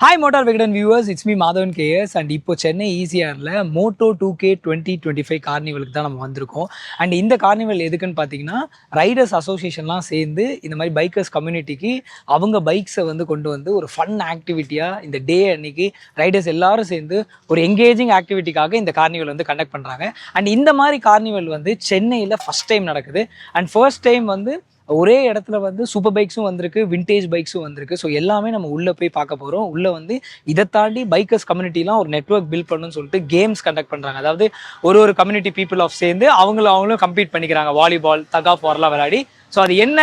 hi motor Vikatan viewers it's me Madhavan K S and இப்போ Chennai ஈஸியாரில் moto two K twenty twenty five கார்னிவலுக்கு தான் நம்ம வந்திருக்கோம். And இந்த carnival எதுக்குன்னு பார்த்தீங்கன்னா ரைடர்ஸ் அசோசியேஷன்லாம் சேர்ந்து இந்த மாதிரி பைக்கர்ஸ் கம்யூனிட்டிக்கு அவங்க பைக்ஸை வந்து கொண்டு வந்து ஒரு ஃபன் ஆக்டிவிட்டியாக இந்த டே அன்னைக்கு ரைடர்ஸ் எல்லாரும் சேர்ந்து ஒரு எங்கேஜிங் ஆக்டிவிட்டிக்காக இந்த கார்னிவல் வந்து கண்டக்ட் பண்ணுறாங்க அண்ட் இந்த மாதிரி கார்னிவல் வந்து சென்னையில் ஃபஸ்ட் டைம் நடக்குது. அண்ட் ஃபர்ஸ்ட் டைம் வந்து ஒரே இடத்துல வந்து சூப்பர் பைக்ஸும் வந்திருக்கு விண்டேஜ் பைக்ஸும் வந்திருக்கு. ஸோ எல்லாமே நம்ம உள்ளே போய் பார்க்க போகிறோம் உள்ளே வந்து இதை தாண்டி பைக்கர்ஸ் கம்யூனிட்டிலாம் ஒரு நெட்வொர்க் பில்ட் பண்ணணும்னு சொல்லிட்டு கேம்ஸ் கண்டக்ட் பண்ணுறாங்க அதாவது ஒரு ஒரு கம்யூனிட்டி பீப்புள் ஆஃப் சேர்ந்து அவங்களும் அவங்களும் கம்ப்ளீட் பண்ணிக்கிறாங்க. வாலிபால் தகா வரலாம் விளையாடி. ஸோ அது என்ன?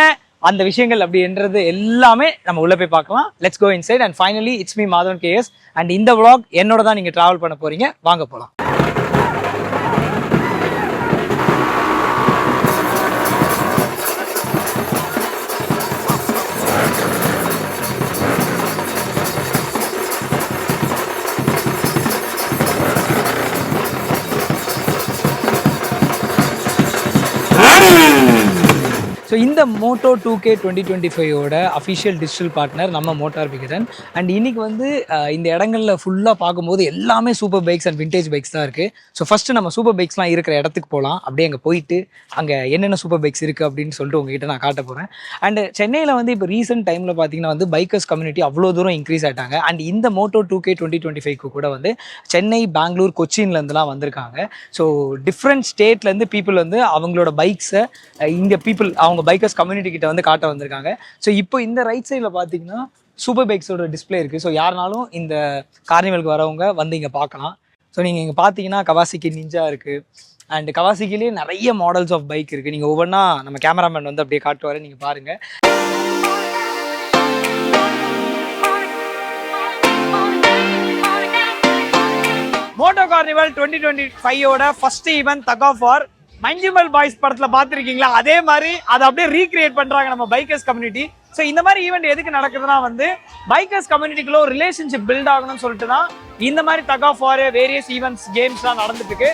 அந்த விஷயங்கள் அப்படின்றது எல்லாமே நம்ம உள்ளே போய் பார்க்கலாம். Let's go inside and finally it's me Madhavan K S and இந்த விளாக் என்னோட தான் நீங்கள் ட்ராவல் பண்ண போகிறீங்க வாங்க போகலாம் moto two K twenty twenty ஃபைவோட official digital partner நம்ம மோட்டார் விகடன். அண்ட் இன்னைக்கு வந்து இந்த இடங்களில் ஃபுல்லாக பார்க்கும்போது எல்லாமே super bikes and vintage bikes தான் இருக்குது ஸோ ஃபஸ்ட்டு நம்ம சூப்பர் பைக்ஸ்லாம் இருக்கிற இடத்துக்கு போகலாம் அப்படியே அங்கே போயிட்டு அங்கே என்னென்ன சூப்பர் பைக்ஸ் இருக்குது அப்படின்னு சொல்லிட்டு உங்ககிட்ட நான் காட்ட போகிறேன் அண்டு சென்னையில் வந்து இப்போ ரீசெண்ட் டைமில் பார்த்தீங்கன்னா வந்து பைக்கர்ஸ் கம்யூனிட்டி அவ்வளோ தூரம் இன்க்ரீஸ் ஆகிட்டாங்க அண்ட் இந்த moto two K twenty twenty ஃபைவ்க்கு கூட வந்து சென்னை பெங்களூர் கொச்சின்லேருந்துலாம் வந்திருக்காங்க. ஸோ டிஃப்ரெண்ட் ஸ்டேட்லேருந்து பீப்புள் வந்து அவங்களோட பைக்ஸை இங்கே பீப்புள் அவங்க பைக்கர்ஸ் கம்யூனிட்டி கிட்ட வந்து காட்ட வந்திருக்காங்க. ஸோ இப்போ இந்த ரைட் சைடில் பார்த்தீங்கன்னா சூப்பர் பைக்ஸோட டிஸ்ப்ளே இருக்குது ஸோ யாருனாலும் இந்த கார்னிவலுக்கு வரவங்க வந்து இங்கே பார்க்கலாம் ஸோ நீங்கள் இங்கே பார்த்தீங்கன்னா கவாசிக்கு நிஞ்சா இருக்குது அண்ட் கவாசிக்கிலேயே நிறைய மாடல்ஸ் ஆஃப் பைக் இருக்குது நீங்கள் ஒவ்வொன்றா நம்ம கேமராமேன் வந்து அப்படியே காட்டுவார். நீங்கள் பாருங்கள் moto carnival twenty twenty ஃபைவோட first event tug of war Manjummel boys படத்துல பாத்திருக்கீங்களா? அதே மாதிரி அதை அப்படியே ரீக்ரியேட் பண்றாங்க நம்ம பைக்கர்ஸ் கம்யூனிட்டி ஸோ இந்த மாதிரி ஈவெண்ட் எதுக்கு நடக்குதுன்னா வந்து பைக்கர்ஸ் கம்யூனிட்டிக்குள்ள ஒரு ரிலேஷன்ஷிப் பில்ட் ஆகணும்னு சொல்லிட்டு தான் இந்த மாதிரி தகா ஃபார் வேரியஸ் ஈவெண்ட்ஸ் கேம்ஸ்லாம் நடந்துட்டு இருக்கு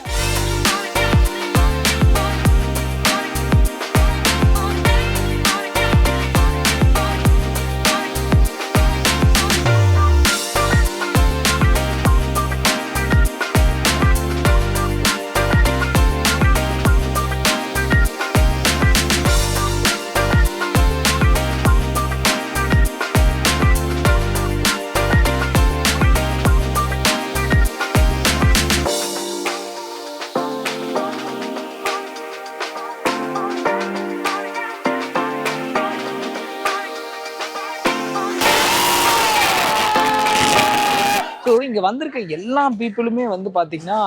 இங்கே வந்திருக்க எல்லா பீப்புளுமே வந்து பார்த்தீங்கன்னா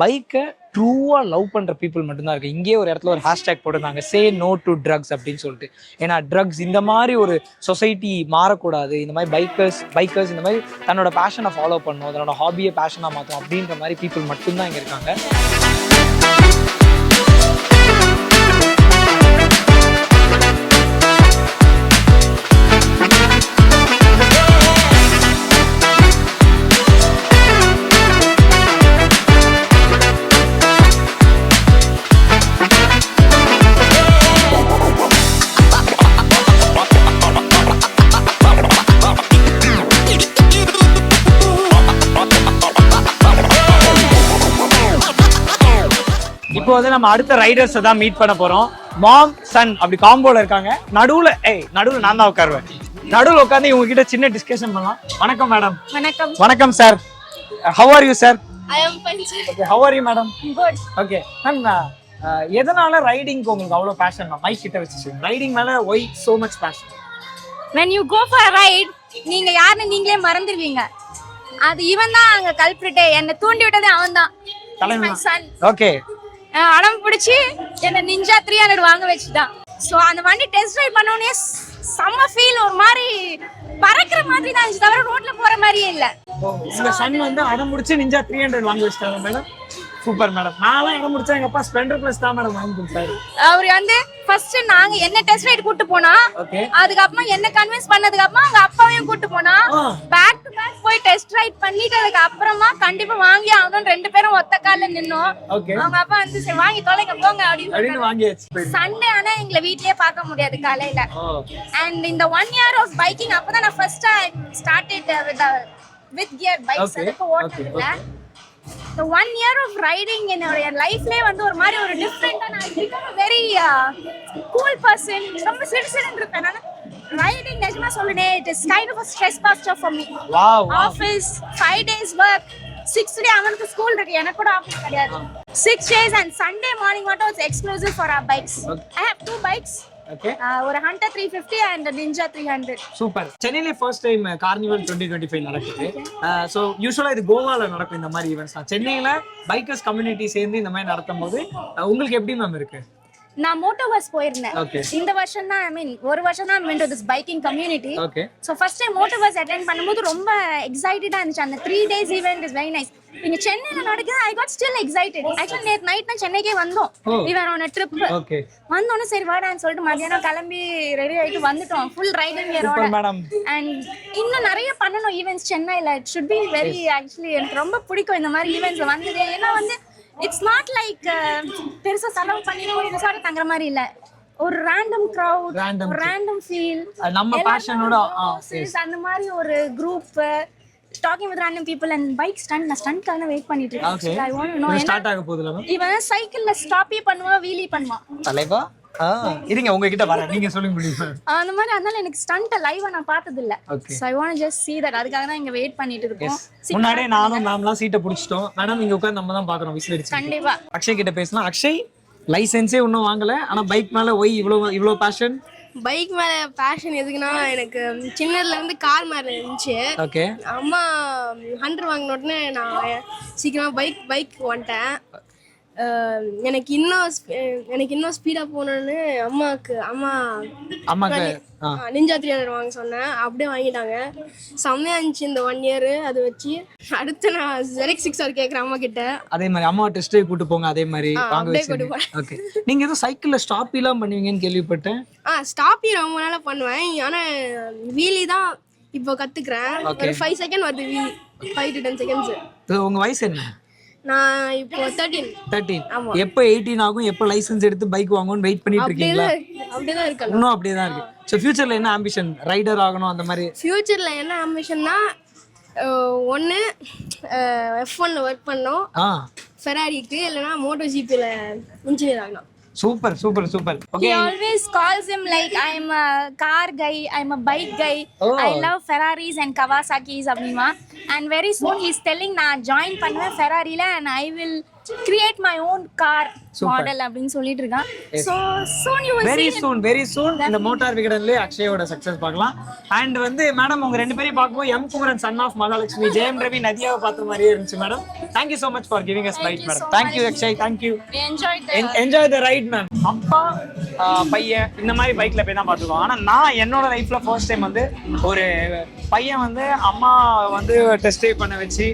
பைக்கை ட்ரூவாக லவ் பண்ணுற பீப்புள் மட்டும்தான் இருக்கு. இங்கேயே ஒரு இடத்துல ஒரு ஹேஷ்டேக் போட்டிருந்தாங்க சே நோ டு ட்ரக்ஸ் அப்படின்னு சொல்லிட்டு. ஏன்னா ட்ரக்ஸ் இந்த மாதிரி ஒரு சொசைட்டி மாறக்கூடாது. இந்த மாதிரி பைக்கர்ஸ் பைக்கர்ஸ் இந்த மாதிரி தன்னோட பேஷனை ஃபாலோ பண்ணும் தன்னோட ஹாபியை பேஷனாக மாற்றும் அப்படின்ற மாதிரி பீப்புள் மட்டும்தான் இங்கே இருக்காங்க. இப்போ வந்து நம்ம அடுத்த ரைடர்ஸை தான் மீட் பண்ண போறோம். மாம் சன் அப்படி காம்போல இருக்காங்க. நடுவுல ஏய் நடுவுல நான் தான் உட்காருவேன். நடுவுல உட்காந்து இவங்க கிட்ட சின்ன டிஸ்கஷன் பண்ணலாம். வணக்கம் மேடம் வணக்கம். வணக்கம் sir how are you sir I am Panju okay how are you madam good okay ma'am எதனால ரைடிங்க்கு உங்களுக்கு அவ்வளோ பேஷன் மைக் கிட்ட வச்சு ரைடிங் மேல why so much passion when you go for a ride நீங்க யாருன்னு நீங்களே மறந்துடுவீங்க. அது இவன் தான் அங்க கல்பிரிட்டே என்னை தூண்டி விட்டது அவன் தான் ஓகே அடம் பிடிச்சி என்ன நிஞ்சா த்ரீ ஹண்ட்ரட் வாங்க வச்சுட்டான். ஸோ அந்த வண்டி டெஸ்ட் ட்ரைவ் பண்ணோடனே செம்ம ஃபீல் ஒரு மாதிரி பறக்கிற மாதிரி தான் இருந்துச்சு. தவிர ரோட்ல போற மாதிரியே இல்ல. உங்க சன் வந்து அடம் முடிச்சு நிஞ்சா த்ரீ ஹண்ட்ரட் வாங்கி வச்சிட்டாங்க மேடம். சூப்பர் மேடம் நான்லாம் இடம் முடிச்சா எங்க அப்பா ஸ்ப்ளெண்டர் பிளஸ் தான் மேடம் வாங்கி கொடுத்தாரு. அவர் வந்து ஃபர்ஸ்ட் நாங்க என்ன டெஸ்ட் ரைட் கூட்டு போனா அதுக்கப்புறமா என்ன கன்வின்ஸ் பண்ணதுக்கு அப்புறமா அவங்க அப்பாவையும் கூட்டு போனா. பேக் டு பேக் போய் டெஸ்ட் ரைட் பண்ணிட்டதுக்கு அப்புறமா கண்டிப்பா வாங்கி ஆகணும் ரெண்டு பேரும் ஒத்த கால்ல நின்னோம். அவங்க அப்பா வந்து சரி வாங்கி தொலைங்க போங்க அப்படின்னு வாங்கியாச்சு. சண்டே ஆனா எங்களை வீட்லயே பார்க்க முடியாது காலையில. அண்ட் இந்த ஒன் இயர் ஆஃப் பைக்கிங் அப்பதான் நான் first started with gear bikes Okay, அதுக்கு ஓட்டுனதுல. இந்த ஒன் இயர் ஆஃப் ரைடிங் என்னுடைய லைஃப்லயே வந்து ஒரு மாதிரி ஒரு டிஃப்ரெண்டா நான் பிகம் வெரி கூல் பர்சன் ரொம்ப சிடுசிடுன்னு இருப்பேன் நான். ரைடிங் நிஜமா சொல்லுனே it is kind of stress buster for me office five days work six day அவனுக்கு ஸ்கூல் இருக்கு. எனக்கு கூட ஆஃபீஸ் கிடையாது. Six days and Sunday morning மட்டும் it's exclusive for our bikes I have two bikes ஒரு Hunter three fifty and Ninja three hundred super சென்னையில first time carnival twenty twenty five நடக்குது. So யூஸ்வலாக இது கோவால நடக்கும் இந்த மாதிரி ஈவெண்ட்ஸ் சென்னையில பைக்கர்ஸ் கம்யூனிட்டி சேர்ந்து இந்த மாதிரி நடத்தும் போது அஹ், உங்களுக்கு எப்படி மேம் இருக்கு? நான் மோட்டோ பஸ் போயிருந்தேன். இந்த வருஷம் தான் ஐ மீன் ஒரு வருஷம் தான் மென்ட் this biking community okay so first time Moto பஸ் அட்டென்ட் பண்ணும்போது ரொம்ப எக்ஸைட்டடா இருந்துச்சு. அந்த three days event is very nice இங்க சென்னையில நடக்குது I got still excited actually நேற்று நைட் தான் சென்னைக்கே வந்தோம். இவர் ஆன் ட்ரிப் ஓகே வந்தோடனே சரி வாடான்னு சொல்லிட்டு மதியானம் கிளம்பி ரெடி ஆயிட்டு வந்துட்டோம். ஃபுல் ரைடிங் மேடம் அண்ட் இன்னும் நிறைய பண்ணணும் ஈவெண்ட்ஸ் சென்னையில். It should be very actually எனக்கு ரொம்ப பிடிக்கும் இந்த மாதிரி ஈவெண்ட்ஸ் வந்தது. ஏன்னா வந்து இட்ஸ் நாட் லைக் பெருசா செலவு பண்ணி ஒரு ரிசார்ட் தங்குற மாதிரி இல்ல. ஒரு ரேண்டம் Random ஒரு ரேண்டம் ஃபீல் நம்ம ஆ, அந்த மாதிரி ஒரு group talking with random people and bike stunt நான் ஸ்டண்ட்காக வெயிட் பண்ணிட்டு இருக்கேன். ஐ வாண்ட் நோ ஸ்டார்ட் ஆக போகுதுல இவன் சைக்கிள்ல ஸ்டாப்பே பண்ணுவான் வீலி பண்ணுவான். தலைவா? இருங்க உங்ககிட்ட வரேன். நீங்க சொல்லுங்க முடியுமா அந்த மாதிரி அதனால எனக்கு ஸ்டண்ட் லைவா நான் பார்த்தது இல்ல Okay. So I want just see that. அதுக்காக தான் இங்க வெயிட் பண்ணிட்டு இருக்கோம். முன்னாடியே நானும் மேம்லாம் சீட்டை பிடிச்சிட்டோம். மேடம் இங்க உட்காந்து நம்ம தான் பாக்குறோம் விசில் அடிச்சு கண்டிப்பா. அக்ஷய் கிட்ட பேசலாம். அக்ஷய் லைசென்ஸே இன்னும் வாங்கல. ஆனா பைக் மேல ஒய் இவ்வளோ இவ்வளோ பேஷன் பைக் மேல பேஷன் எதுக்குன்னா எனக்கு சின்னதுல இருந்து கார் மேல இருந்துச்சு. ஓகே அம்மா ஹண்ட்ரட் வாங்கின உடனே நான் சீக்கிரமா பைக் பைக் வந்துட்டேன். எனக்கு இன்னும் எனக்கு இன்னும் ஸ்பீடா போகணும்னு அம்மாவுக்கு அம்மா அம்மாக்கு நிஞ்சா த்ரீ ஹண்ட்ரட் வாங்க சொன்னேன். அப்படியே வாங்கிட்டாங்க. செம்மையா இருந்துச்சு இந்த ஒன் இயர் அதை வச்சு. அடுத்து நான் ஜெரிக் சிக்ஸ் ஆர் கேட்குறேன் அம்மா கிட்ட அதே மாதிரி அம்மா டெஸ்ட் கூட்டு போங்க அதே மாதிரி வாங்க ஓகே நீங்க ஏதோ சைக்கிள்ல ஸ்டாப் எல்லாம் பண்ணுவீங்கன்னு கேள்விப்பட்டேன். ஆ ஸ்டாப்பி ரொம்ப நாளா பண்ணுவேன். ஆனா வீலி தான் இப்போ கத்துக்கிறேன். ஒரு ஃபைவ் செகண்ட் வருது wheelie five to ten seconds உங்க வயசு என்ன? நான் இப்போ தேர்ட்டீன் தேர்ட்டீன். எப்போ எயிட்டீன் ஆகும் எப்போ லைசென்ஸ் எடுத்து பைக் வாங்கும்னு வெயிட் பண்ணிட்டு இருக்கீங்களா? அப்படியே அப்படிதான் இருக்கணும் இன்னும் அப்படியே தான் இருக்கு. ஸோ ஃபியூச்சர்ல என்ன ஆம்பிஷன் ரைடர் ஆகணும் அந்த மாதிரி. ஃபியூச்சர்ல என்ன ஆம்பிஷன்னா ஒன்று எஃப் ஒன்ல ஒர்க் பண்ணோம் ஆ. ஃபெராரிக்கு இல்லைன்னா மோட்டோ ஜிபியில் இன்ஜினியர் ஆகணும். Super super super okay always calls him like I'm a car guy, I'm a bike guy. Oh. I love Ferraris and Kawasaki's அப்படிமா and very soon he's telling நான் join பண்ணுவேன் ஃபெராரில and I will create my own car Model அப்படின்னு சொல்லிட்டு இருக்கான் soon you will வெரி. Soon very soon இந்த Motor விகடன்ல அக்ஷயோட சக்சஸ் பார்க்கலாம். அண்ட் வந்து மேடம் உங்க ரெண்டு பேரையும் பார்க்கும்போது M Kumaran son of Mahalakshmi Jayam Ravi நதியாவை பார்த்த மாதிரியே இருந்துச்சு madam thank you so much for giving us ride madam so thank you Akshay enjoyed the enjoy the ride ma'am அப்பா பையன் இந்த மாதிரி பைக்ல போய் தான் பார்த்துருக்கோம். ஆனா நான் என்னோட லைஃப்ல ஃபர்ஸ்ட் டைம் வந்து ஒரு பையன் வந்து அம்மா வந்து டெஸ்ட் ட்ரைவ் பண்ண வச்சு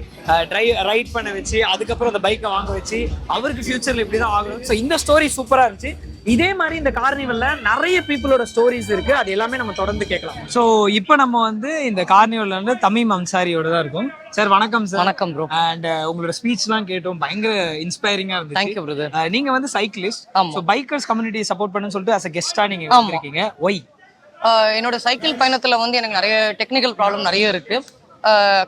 ட்ரைவ் ரைட் பண்ண வச்சு அதுக்கப்புறம் அந்த பைக்கை வாங்க வச்சு அவருக்கு ஃபியூச்சர்ல இப்படி தான் ஆகணும் ஸோ இந்த ஸ்டோரி சூப்பரா இருந்துச்சு. இதே மாதிரி இந்த கார்னிவல்ல நிறைய பீப்புளோட ஸ்டோரிஸ் இருக்கு. அது எல்லாமே நம்ம தொடர்ந்து கேட்கலாம். ஸோ இப்போ நம்ம வந்து இந்த கார்னிவல்ல வந்து தமிம் அன்சாரியோட தான் இருக்கும். சார் வணக்கம் சார் வணக்கம் ப்ரோ அண்ட் உங்களோட ஸ்பீச்லாம் கேட்டோம். பயங்கர இன்ஸ்பைரிங்கா இருந்துச்சு. தேங்க்யூ பிரதர் அஹ் நீங்க வந்து சைக்கிளிஸ்ட் ஆமா. ஸோ பைக்கர்ஸ் கம்யூனிட்டி சப்போர்ட் பண்ணுன்னு சொல்லிட்டு அஸ் அ கெஸ்டா நீங்க. இருக்கீங்க ஒய் என்னோட சைக்கிள் பயணத்துல வந்து எனக்கு நிறைய டெக்னிக்கல் ப்ராப்ளம் நிறைய இருக்கு.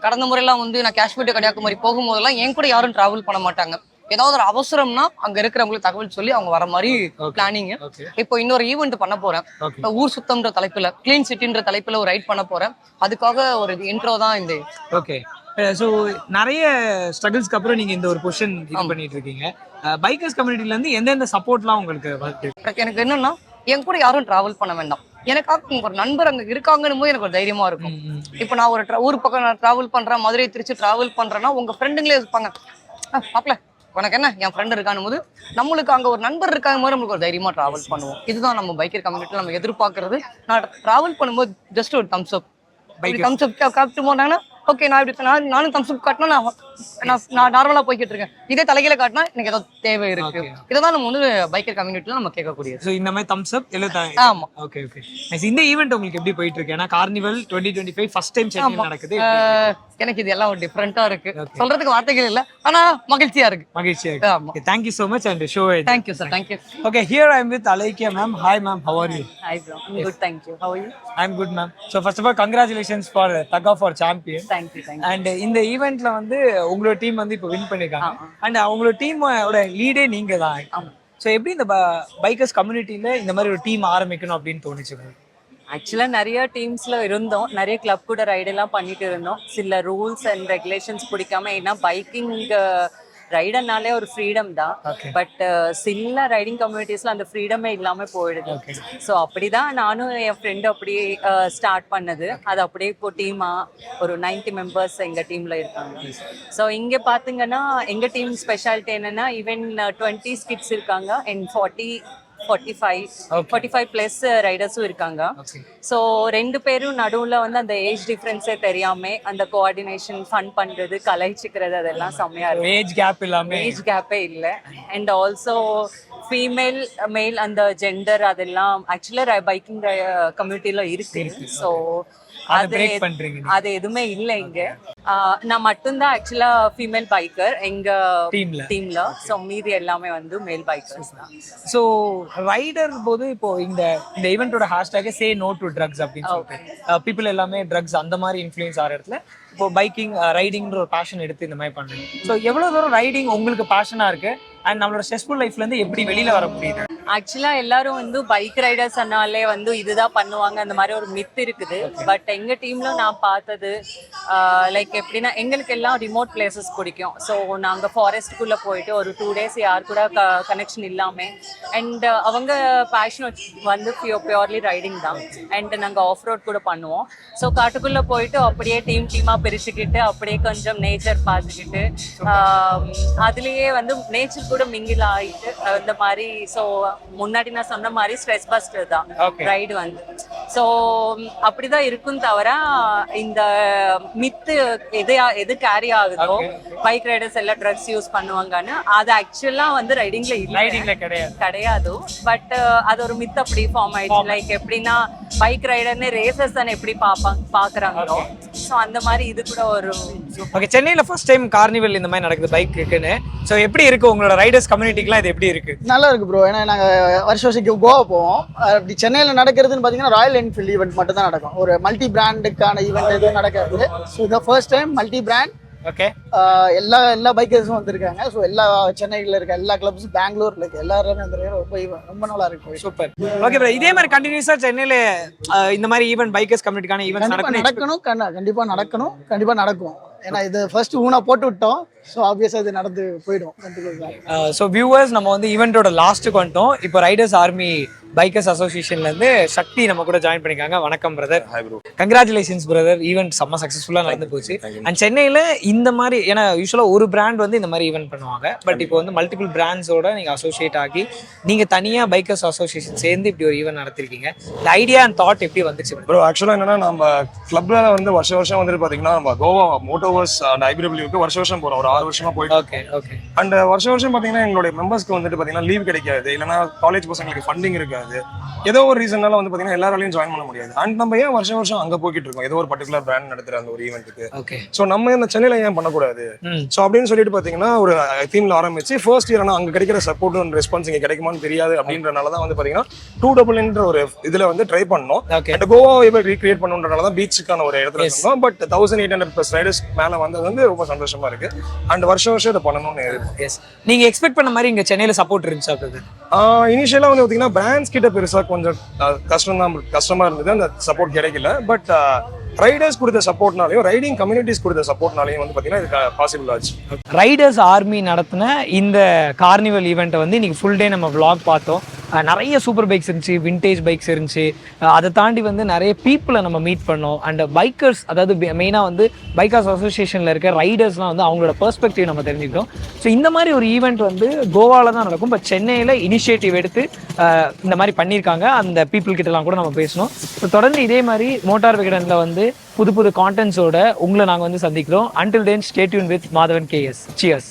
கடந்த முறையெல்லாம் வந்து நான் காஷ்மீர் கன்னியாகுமரி போகும்போதெல்லாம் என் கூட யாரும் டிராவல் பண்ண மாட்டாங்க. ஏதாவது ஒரு அவசரம்னா அங்க இருக்கிறவங்களுக்கு தகவல் சொல்லி அவங்க வர மாதிரி பிளானிங் இப்போ இன்னொரு ஈவெண்ட் பண்ண போறேன். ஊர் சுத்தம்ன்ற தலைப்புல கிளீன் சிட்டின்ற தலைப்புல ஒரு ரைட் பண்ண போறேன். அதுக்காக ஒரு இன்ட்ரோ தான் இந்த ஓகே ஸோ நிறைய ஸ்ட்ரகிள்ஸ்க்கு அப்புறம் நீங்க இந்த ஒரு பொசிஷன் பண்ணிட்டு இருக்கீங்க. பைக்கர்ஸ் கம்யூனிட்டில இருந்து எந்தெந்த சப்போர்ட்லாம் உங்களுக்கு எனக்கு- என்னன்னா என் கூட யாரும் டிராவல் பண்ண வேண்டாம். எனக்காக உங்க ஒரு நண்பர் அங்க இருக்காங்கன்னு போது எனக்கு ஒரு தைரியமா இருக்கும். இப்போ நான் ஒரு ஊர் பக்கம் நான் டிராவல் பண்றேன் மதுரை திருச்சி டிராவல் பண்றேன்னா உங்க ஃப்ரெண்டுங்களே இருப்பாங்க. பாக்கல உனக்கு என்ன? என் ஃப்ரெண்ட் இருக்கான்னு போது நம்மளுக்கு அங்க ஒரு நண்பர் இருக்காங்க போது நம்மளுக்கு ஒரு தைரியமா டிராவல் பண்ணுவோம். இதுதான் நம்ம பைக்கர் கம்யூனிட்டியில் நம்ம எதிர்பார்க்கறது. நான் டிராவல் பண்ணும்போது ஜஸ்ட் ஒரு thumbs up Bikers. Thumbs up காப்பிட்டு போனாங்கன்னா ஓகே நான் இப்படி நான் நானும் தம்ஸ் அப் காட்டினா நான் நான் நான் நார்மலா போய்கிட்டு இருக்கேன். இதே தலைகீழ காட்டினா எனக்கு ஏதோ தேவை இருக்கு. இதுதான் நம்ம வந்து பைக்கர் கம்யூனிட்டில நம்ம கேட்கக்கூடியது. ஸோ இந்த மாதிரி தம்ஸ் அப் இல்லை ஆமா. ஓகே ஓகே இந்த ஈவெண்ட் உங்களுக்கு எப்படி போயிட்டு இருக்கு? ஏன்னா carnival twenty twenty five first time சென்னையில் நடக்குது. எனக்கு இது எல்லாம் டிஃப்ரெண்டா இருக்கு. சொல்றதுக்கு வார்த்தைகள் இல்ல ஆனா மகிழ்ச்சியா இருக்கு. மகிழ்ச்சியா ஆமா. இருக்கு thank you so much and show thank you sir thank you okay here I am with அலைக்கியா ma'am hi ma'am how are you bro. I'm good, thank you. How are you? I am good ma'am so first of all congratulations for tug of war champion thank you. And இந்த ஈவெண்ட்ல வந்து உங்களோட team வந்து இப்போ win பண்ணிருக்காங்க. And அவங்களோட டீமோட லீடே நீங்க தான். ஸோ எப்படி இந்த பைக்கர்ஸ் கம்யூனிட்டியில இந்த மாதிரி ஒரு டீம் ஆரம்பிக்கணும் அப்படின்னு தோணுச்சு? ஆக்சுவலாக நிறைய டீம்ஸ்ல இருந்தோம். நிறைய கிளப் கூட ரைடு எல்லாம் பண்ணிட்டு இருந்தோம். சில ரூல்ஸ் அண்ட் ரெகுலேஷன்ஸ் பிடிக்காம ஏன்னா பைக்கிங் ரைடர்னாலே ஒரு ஃப்ரீடம் தான். பட் சில ரைடிங் கம்யூனிட்டிஸ்ல அந்த ஃப்ரீடமே இல்லாம போயிடுது. ஸோ அப்படிதான் நானும் என் ஃப்ரெண்டு அப்படியே ஸ்டார்ட் பண்ணது. அது அப்படியே இப்போ டீமா ஒரு 90 மெம்பர்ஸ் எங்க டீம்ல இருக்காங்க. ஸோ இங்க பாத்தீங்கன்னா எங்க டீம் ஸ்பெஷாலிட்டி என்னன்னா ஈவன் டுவெண்ட்டி ஸ்கிட்ஸ் இருக்காங்க. And forty forty five forty five plus ரைடர்ஸும் இருக்காங்க. ஸோ ரெண்டு பேரும் நடுவுல வந்து அந்த ஏஜ் டிஃப்ரென்ஸே தெரியாம அந்த கோஆர்டினேஷன் ஃபன் பண்றது கலைச்சிக்கிறது அதெல்லாம் செம்மையா இருக்கும். ஏஜ் கேப் இல்லாம. ஏஜ் கேப்பே இல்லை. அண்ட் ஆல்சோ ஃபீமேல் மேல் அந்த ஜெண்டர் அதெல்லாம் ஆக்சுவலாக பைக்கிங் கம்யூனிட்டில இருக்கு. ஸோ அதை அது எதுவுமே இல்லை இங்க. நான் மட்டும்தான் ஆக்சுவலா ஃபீமேல் பைக்கர் எங்க Teamல. டீம்ல ஸோ மீதி எல்லாமே வந்து மேல் பைக்கர்ஸ் தான். ஸோ ரைடர் போது இப்போ இந்த இந்த ஈவெண்ட்டோட hashtag say no to drugs அப்படின்னு சொல்லிட்டு. பீப்புள் எல்லாமே ட்ரக்ஸ் அந்த மாதிரி இன்ஃப்ளூயன்ஸ் ஆகிற இடத்துல இப்போ பைக்கிங் ரைடிங்ன்ற ஒரு பேஷன் எடுத்து இந்த மாதிரி பண்ணுறீங்க ஸோ எவ்வளோ தூரம் ரைடிங் உங்களுக்கு பேஷனாக இருக்கு? அண்ட் நம்மளோட ஸ்ட்ரெஸ்ஃபுல் லைஃப்ல இருந்து எப்படி வெளியில வர முடியுது? ஆக்சுவலா எல்லாரும் வந்து பைக் ரைடர்ஸ் சொன்னாலே வந்து இதுதான் பண்ணுவாங்க. அந்த மாதிரி ஒரு மித் இருக்குது. பட் எங்க டீம்ல நான் பார்த்தது லைக் எப்படின்னா எங்களுக்கு எல்லாம் ரிமோட் பிளேசஸ் பிடிக்கும். ஸோ நாங்க ஃபாரஸ்ட்குள்ள போயிட்டு ஒரு டூ டேஸ் யார் கூட கனெக்ஷன் இல்லாம அண்ட் அவங்க பேஷன் வந்து பியூர்லி ரைடிங் தான். அண்ட் நாங்க ஆஃப் ரோட் கூட பண்ணுவோம். ஸோ காட்டுக்குள்ள போயிட்டு அப்படியே டீம் டீமா பிரிச்சுக்கிட்டு அப்படியே கொஞ்சம் நேச்சர் பார்த்துக்கிட்டு அதுலயே வந்து நேச்சர் கூட மிங்கில் ஆயிட்டு அஹ், இந்த மாதிரி ஸோ முன்னாடி நான் சொன்ன மாதிரி ஸ்ட்ரெஸ் பஸ்டர் தான். ரைடு வந்து. ஸோ அப்படிதான் இருக்கும் தவிர இந்த மித்து எது எது கேரி ஆகுதோ பைக் ரைடர்ஸ் எல்லாம் ட்ரக்ஸ் யூஸ் பண்ணுவாங்கன்னு அது ஆக்சுவலா வந்து ரைடிங்ல இல்லை. கிடையாது. கிடையாது. பட் அது ஒரு மித் அப்படி ஃபார்ம் ஆயிடுச்சு. லைக் எப்படின்னா பைக் ரைடர்னு ரேசர்ஸ் தானே எப்படி பாப்பாங்க பாக்குறாங்களோ ஸோ அந்த மாதிரி இது கூட ஒரு ஓகே சென்னையில ஃபர்ஸ்ட் டைம் கார்னிவல் இந்த மாதிரி நடக்குது பைக் இருக்குன்னு. ஸோ எப்படி இருக்கு உங்களோட ரைடர்ஸ் கம்யூனிட்டிக்குலாம் இது எப்படி இருக்கு? நல்லா இருக்கு ப்ரோ ஏன்னா நாங்கள் வருஷம் வருஷம் கோவா போவோம். அப்படி சென்னையில் நடக்கிறதுன்னு பார்த்தீங்கன்னா ராயல் என்ஃபீல்டு ஈவெண்ட் மட்டும் தான் நடக்கும். ஒரு மல்டி பிராண்டுக்கான ஈவெண்ட் எதுவும் நடக்காது. ஸோ இதை first time multi brand okay. எல்லா எல்லா பைக்கர்ஸும் வந்திருக்காங்க. ஸோ எல்லா சென்னையில் இருக்க எல்லா கிளப்ஸும் பெங்களூர்ல இருக்க எல்லாருமே வந்துருக்காங்க. ரொம்ப ரொம்ப நல்லா இருக்கு. சூப்பர் ஓகே ப்ரோ இதே மாதிரி கண்டினியூஸா சென்னையில இந்த மாதிரி ஈவென்ட் பைக்கர்ஸ் கம்யூனிட்டிக்கான கண்டிப்பா நடக்கணும். கண்டிப்பா நடக்கணும். கண்டிப்பா நடக்கும். ஏன்னா இது ஃபர்ஸ்ட் ஊனா போட்டு விட்டோம். ஸோ ஆப்வியஸாக இது நடந்து போயிடும். ஸோ வியூவர்ஸ் நம்ம வந்து ஈவெண்ட்டோட லாஸ்ட்டுக்கு வந்துட்டோம். இப்போ ரைடர்ஸ் ஆர்மி பைக்கர்ஸ் அசோசியேஷன்ல இருந்து சக்தி நம்ம கூட ஜாயின் பண்ணிருக்காங்க வணக்கம் பிரதர் கங்க்ராச்சுலேஷன்ஸ் பிரதர் ஈவெண்ட் செம்ம சக்ஸஸ்ஃபுல்லாக நடந்து போச்சு. அண்ட் சென்னையில் இந்த மாதிரி ஏன்னா யூஸ்வலாக ஒரு பிராண்ட் வந்து இந்த மாதிரி ஈவெண்ட் பண்ணுவாங்க. பட் இப்போ வந்து மல்டிபிள் பிராண்ட்ஸோட நீங்கள் அசோசியேட் ஆகி நீங்கள் தனியாக பைக்கர்ஸ் அசோசியேஷன் சேர்ந்து இப்படி ஒரு ஈவெண்ட் நடத்திருக்கீங்க. இந்த ஐடியா அண்ட் தாட் எப்படி வந்துச்சு? ப்ரோ ஆக்சுவலாக என்னன்னா நம்ம கிளப்ல வந்து வருஷம் வருஷம் வந்துட்டு பாத்தீங்கன்னா நம்ம கோவா மோட்டோவர்ஸ் அண்ட் ஐபிடபிள்யூக்கு வருஷம் வருஷம் போறோம். ஒரு ஆறு வருஷமா போயிட்டு ஓகே ஓகே அண்ட் வருஷம் வருஷம் பாத்தீங்கன்னா எங்களுடைய மெம்பர்ஸ்க்கு வந்துட்டு பாத்தீங்கன்னா லீவ் கிடைக்காது. இல்லைன்னா காலேஜ் பசங்களுக்கு ஃபண்டிங் இருக்காது. ஏதோ ஒரு ரீசன்னால வந்து பாத்தீங்கன்னா எல்லாராலையும் ஜாயின் பண்ண முடியாது. அண்ட் நம்ம ஏன் வருஷம் வருஷம் அங்க போய்கிட்டு இருக்கோம்? ஏதோ ஒரு பர்டிகுலர் பிராண்ட் நடத்துற அந்த ஒரு ஈவெண்ட்டுக்கு ஓகே ஸோ நம்ம இந்த சென்னையில ஏன் பண்ணக்கூடாது? ஸோ அப்படின்னு சொல்லிட்டு பாத்தீங்கன்னா ஒரு தீம்ல ஆரம்பிச்சு ஃபர்ஸ்ட் இயர் ஆனால் அங்க கிடைக்கிற சப்போர்ட் அண்ட் ரெஸ்பான்ஸ் இங்க கிடைக்குமான்னு தெரியாது அப்படின்றனால தான் வந்து பாத்தீங்கன்னா டூ டபுள்ன்ற ஒரு இதுல வந்து ட்ரை பண்ணோம். அண்ட் கோவாவை எப்படி ரீக்ரியேட் பண்ணுன்றனால தான் பீச்சுக்கான ஒரு இடத்துல இருந்தோம். But thousand eight hundred plus riders மேல வந்தது வந்து ரொம்ப சந்தோஷமா இருக்கு. அண்ட் வருஷம் வருஷம் இதை பண்ணணும்னு. எஸ் நீங்க எக்ஸ்பெக்ட் பண்ண மாதிரி இங்க சென்னையில சப்போர்ட் இருந்துச்சா பிரதர் ஆஹ் இனிஷியலா வந்து பாத்தீங்கன்னா பிராண்ட்ஸ் கிட்ட பெருசா கொஞ்சம் கஷ்டம் தான் கஷ்டமா இருந்தது. அந்த சப்போர்ட் கிடைக்கல. பட் ரைடர்ஸ் கொடுத்த சப்போர்ட்னாலையும் ரைடிங் கம்யூனிட்டிஸ் கொடுத்த சப்போர்ட்னாலையும் வந்து பாத்தீங்கன்னா இது பாசிபிள் ஆச்சு. ரைடர்ஸ் ஆர்மி நடத்தின இந்த கார்னிவல் ஈவெண்ட்டை வந்து இன்னைக்கு ஃபுல் டே நம்ம vlog பார்த்தோம். நிறைய சூப்பர் பைக்ஸ் இருந்துச்சு வின்டேஜ் பைக்ஸ் இருந்துச்சு. அதை தாண்டி வந்து நிறைய பீப்புளை நம்ம மீட் பண்ணோம். அண்ட் பைக்கர்ஸ் அதாவது மெயினாக வந்து பைக்கர்ஸ் அசோசியேஷனில் இருக்க ரைடர்ஸ்லாம் வந்து அவங்களோட பெர்ஸ்பெக்டிவ் நம்ம தெரிஞ்சுக்கிட்டோம். ஸோ இந்த மாதிரி ஒரு ஈவெண்ட் வந்து கோவாவில் தான் நடக்கும். பட் சென்னையில் இனிஷியேட்டிவ் எடுத்து இந்த மாதிரி பண்ணியிருக்காங்க. அந்த பீப்புள் கிட்டலாம் கூட நம்ம பேசணும். ஸோ தொடர்ந்து இதே மாதிரி மோட்டார் விகடனில் வந்து புது புது கான்டென்ட்ஸோட உங்களை நாங்கள் வந்து சந்திக்கிறோம். Until then stay tuned with Madhavan KS cheers